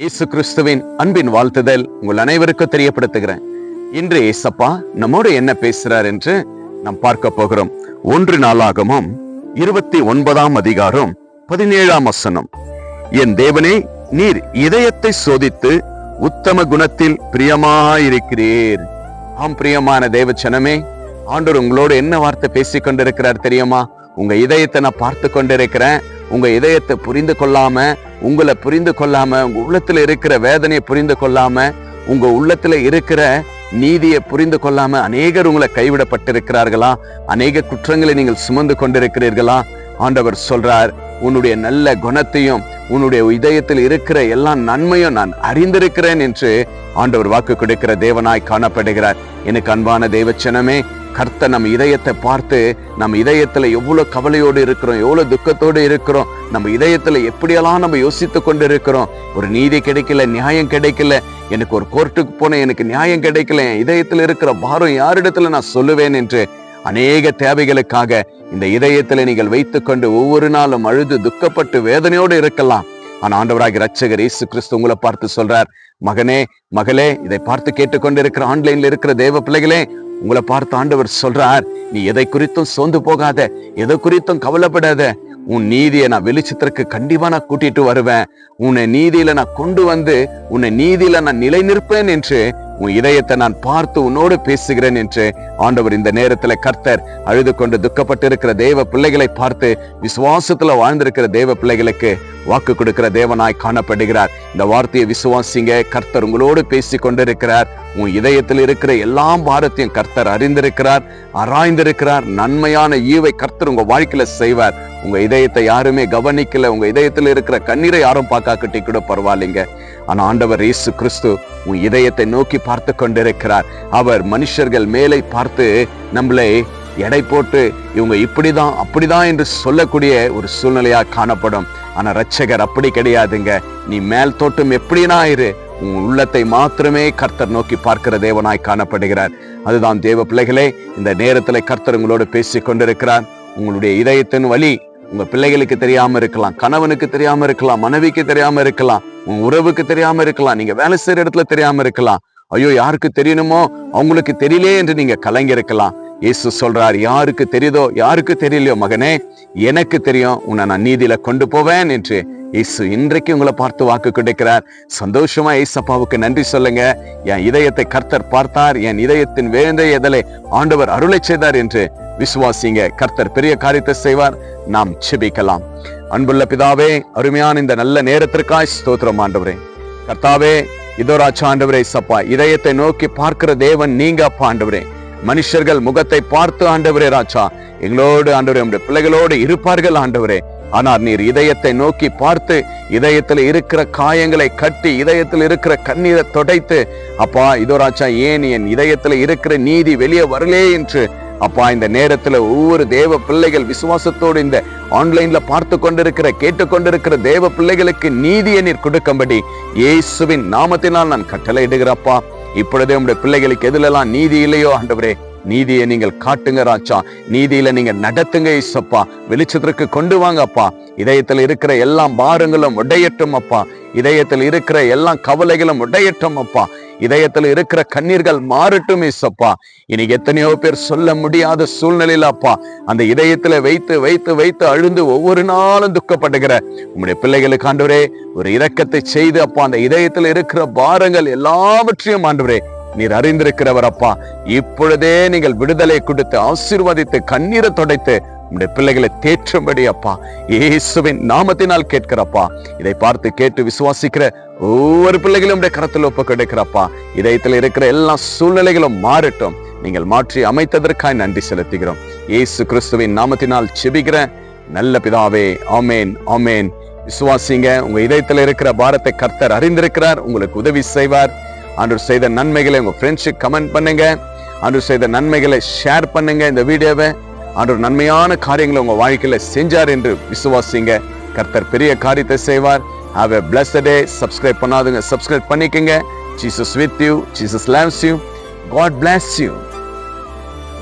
இயேசு கிறிஸ்துவின் அன்பின் வாழ்த்துதல் உங்கள் அனைவருக்கும் தெரியப்படுத்துகிறேன். இன்று ஏசப்பா நம்மோடு என்ன பேசுறார் என்று நாம் பார்க்க போகிறோம். ஒன்று நாளாகமும் இருபத்தி ஒன்பதாம் அதிகாரம் பதினேழாம் வசனம். என் தேவனே நீர் இதயத்தை சோதித்து உத்தம குணத்தில் பிரியமாயிருக்கிறீர். ஆம் பிரியமான தேவச்சனமே ஆண்டவர் உங்களோடு என்ன வார்த்தை பேசிக் கொண்டிருக்கிறார் தெரியுமா? உங்க இதயத்தை நான் பார்த்து கொண்டிருக்கிறேன் உங்க இதயத்தை புரிந்து கொள்ளாம உங்களை புரிந்து கொள்ளாம உங்க உள்ளத்துல இருக்கிற வேதனையை புரிந்து கொள்ளாம உங்க உள்ளத்துல இருக்கிற நீதியை புரிந்து கொள்ளாம அநேகர் உங்களை கைவிடப்பட்டிருக்கிறார்களா? அநேக குற்றங்களை நீங்கள் சுமந்து கொண்டிருக்கிறீர்களா? ஆண்டவர் சொல்றார் உன்னுடைய நல்ல குணத்தையும் உன்னுடைய இதயத்தில் இருக்கிற எல்லா நன்மையும் நான் அறிந்திருக்கிறேன் என்று ஆண்டவர் வாக்கு கொடுக்கிற தேவனாய் காணப்படுகிறார். எனக்கு அன்பான தேவச்சனமே கர்த்த நம்ம இதயத்தை பார்த்து நம்ம இதயத்துல எவ்வளவு கவலையோடு இருக்கிறோம் எவ்வளவு துக்கத்தோடு இருக்கிறோம் நம்ம இதயத்துல எப்படியெல்லாம் நம்ம யோசித்து கொண்டு இருக்கிறோம் ஒரு நீதி கிடைக்கல நியாயம் கிடைக்கல எனக்கு ஒரு கோர்ட்டுக்கு போன எனக்கு நியாயம் கிடைக்கல என் இதயத்துல இருக்கிற பாரம் யாரிடத்துல நான் சொல்லுவேன் என்று அநேக தேவைகளுக்காக இந்த இதயத்துல நீங்கள் வைத்துக்கொண்டு ஒவ்வொரு நாளும் அழுது துக்கப்பட்டு வேதனையோடு இருக்கலாம். ஆனா ஆண்டவராகி ரட்சகர் இயேசு கிறிஸ்து உங்களை பார்த்து சொல்றார் மகனே மகளே இதை பார்த்து கேட்டுக்கொண்டு இருக்கிற ஆன்லைன்ல இருக்கிற தேவ பிள்ளைகளே உங்களை பார்த்து ஆண்டவர் சொல்றார் நீ எதை குறித்தும் சோர்ந்து போகாத எதை குறித்தும் கவலைப்படாத. உன் நீதியை நான் வெளிச்சத்திற்கு கண்டிப்பா நான் கூட்டிட்டு வருவேன். உன்னை நீதியில நான் கொண்டு வந்து உன்னை நீதியில நான் நிலை நிற்பேன் என்று உன் இதயத்தை நான் பார்த்து உன்னோடு பேசுகிறேன் என்று ஆண்டவர் இந்த நேரத்துல கர்த்தர் அழுது கொண்டு துக்கப்பட்டிருக்கிற தேவ பிள்ளைகளை பார்த்து விசுவாசத்துல வாழ்ந்திருக்கிற தேவ பிள்ளைகளுக்கு வாக்கு கொடுக்கிற தேவனாய் காணப்படுகிறார். இந்த வார்த்தையை விசுவாசிங்க கர்த்தர் உங்களோடு பேசி கொண்டிருக்கிறார் உன் இதயத்தில் இருக்கிற எல்லா பாரத்தையும் கர்த்தர் அறிந்திருக்கிறார் ஆராய்ந்திருக்கிறார். நன்மையான ஈவை கர்த்தர் உங்க வாழ்க்கையில செய்வார். உங்க இதயத்தை யாருமே கவனிக்கல உங்க இதயத்தில் இருக்கிற கண்ணீரை யாரும் பார்க்காக்கட்டி கூட பரவாயில்லைங்க. ஆனா ஆண்டவர் இயேசு கிறிஸ்து உன் இதயத்தை நோக்கி பார்த்து கொண்டிருக்கிறார். அவர் மனுஷர்கள் மேலே பார்த்து நம்மளை எடை போட்டு இவங்க இப்படிதான் அப்படிதான் என்று சொல்லக்கூடிய ஒரு சூழ்நிலையா காணப்படும். ஆனா ரட்சகர் அப்படி கிடையாதுங்க. நீ மேல் தோட்டம் எப்படினா இரு. உன் உள்ளத்தை மாத்திரமே கர்த்தர் நோக்கி பார்க்கிற தேவனாய் காணப்படுகிறார். அதுதான் தேவ பிள்ளைகளே இந்த நேரத்துல கர்த்தர் உங்களோடு பேசிக் கொண்டிருக்கிறார். உங்களுடைய இதயத்தின் வழி உங்க பிள்ளைகளுக்கு தெரியாம இருக்கலாம் கணவனுக்கு தெரியாம இருக்கலாம் மனைவிக்கு தெரியாம இருக்கலாம் உங்க உறவுக்கு தெரியாம இருக்கலாம் நீங்க வேலை செய்யற இடத்துல தெரியாம இருக்கலாம். ஐயோ யாருக்கு தெரியணுமோ? அவங்களுக்கு தெரியலே என்று நீங்க கலங்கியிருக்கலாம் இயேசு சொல்றார் யாருக்கு தெரியுதோ யாருக்கு தெரியலையோ மகனே எனக்கு தெரியும் உன்னை நான் நீதியில கொண்டு போவேன் என்று இயேசு இன்றைக்கு உங்களை பார்த்து வாக்கு கிடைக்கிறார். சந்தோஷமா இயேசப்பாவுக்கு நன்றி சொல்லுங்க. என் இதயத்தை கர்த்தர் பார்த்தார் என் இதயத்தின் வேந்த எதலை ஆண்டவர் அருளை செய்தார் என்று விசுவாசிங்க. கர்த்தர் பெரிய காரியத்தை செய்வார் நாம் செபிக்கலாம். அன்புள்ள பிதாவே அருமையான இந்த நல்ல நேரத்திற்காய் ஸ்தோத்திரம் ஆண்டவரே. கர்த்தாவே இதோராச்சா ஆண்டவரே சப்பா இதயத்தை நோக்கி பார்க்கிற தேவன் நீங்க அப்பா ஆண்டவரே. மனுஷர்கள் முகத்தை பார்த்து ஆண்டவரே ராஜா எங்களோடு ஆண்டவரே நம்முடைய பிள்ளைகளோடு இருப்பார்கள் ஆண்டவரே. ஆனால் நீர் இதயத்தை நோக்கி பார்த்து இதயத்தில் இருக்கிற காயங்களை கட்டி இதயத்தில் இருக்கிற கண்ணீரை தொடைத்து அப்பா இதோ ராஜா ஏன் என் இதயத்துல இருக்கிற நீதி வெளியே வரலே? என்று அப்பா இந்த நேரத்துல ஒவ்வொரு தேவ பிள்ளைகள் விசுவாசத்தோடு இந்த ஆன்லைன்ல பார்த்து கொண்டிருக்கிற கேட்டுக்கொண்டிருக்கிற தேவ பிள்ளைகளுக்கு நீதியை நீர் கொடுக்கும்படி இயேசுவின் நாமத்தினால் நான் கட்டளை இடுகிறப்பா இப்பொழுதே உங்களுடைய பிள்ளைகளுக்கு எதுலெல்லாம் நீதி இல்லையோ ஆண்டவரே? நீதியை நீங்கள் காட்டுங்க ராச்சா நீதியில நீங்க நடத்துங்க இசப்பா வெளிச்சத்திற்கு கொண்டு வாங்க அப்பா. இதயத்தில் இருக்கிற எல்லா பாரங்களும் உடையட்டும் அப்பா. இதயத்தில் இருக்கிற எல்லா கவலைகளும் உடையட்டும் அப்பா. இதயத்தில் இருக்கிற கண்ணீர்கள் மாறட்டும் இசப்பா இன்னைக்கு எத்தனையோ பேர் சொல்ல முடியாத சூழ்நிலையில அப்பா அந்த இதயத்துல வைத்து வைத்து வைத்து அழுந்து ஒவ்வொரு நாளும் துக்கப்படுகிற உங்களுடைய பிள்ளைகளுக்கு ஆண்டவரே ஒரு இரக்கத்தை செய்து அப்பா அந்த இதயத்துல இருக்கிற பாரங்கள் எல்லாவற்றையும் ஆண்டவரே நீர் அறிந்திருக்கிறவர் அப்பா. இப்பொழுதே நீங்கள் விடுதலை கொடுத்து ஆசீர்வதித்து கண்ணீரை தொடைத்து உம்முடைய பிள்ளைகளை தேற்றும்படி அப்பா. இயேசுவின் நாமத்தினால் கேட்கிறப்பா. இதை பார்த்து கேட்டு விசுவாசிக்கிற ஒவ்வொரு பிள்ளைகளும் உடைய கரத்தில் ஒப்பு கிடைக்கிறப்பா இதயத்தில் இருக்கிற எல்லா சூழ்நிலைகளும் மாறட்டும். நீங்கள் மாற்றி அமைத்ததற்காய் நன்றி செலுத்துகிறோம். இயேசு கிறிஸ்துவின் நாமத்தினால் செபிக்கிற நல்ல பிதாவே ஆமேன் ஆமேன். விசுவாசிங்க உங்க இதயத்தில் இருக்கிற பாரத்தை கர்த்தர் அறிந்திருக்கிறார் உங்களுக்கு உதவி செய்வார். அன்று செய்த நன்மைகளை உங்க ஃப்ரெண்ட்ஸுக்கு கமெண்ட் பண்ணுங்க. அன்று செய்த நன்மைகளை ஷேர் பண்ணுங்க இந்த வீடியோவை. ஆண்டவர் நன்மையான காரியங்களை உங்க வாழ்க்கையில செஞ்சார் என்று விசுவாசிங்க. கர்த்தர் பெரிய காரியத்தை செய்வார். Have a bless day subscribe பண்ணாதுங்க. Subscribe பண்ணிக்கங்க. Jesus with you Jesus loves you God bless you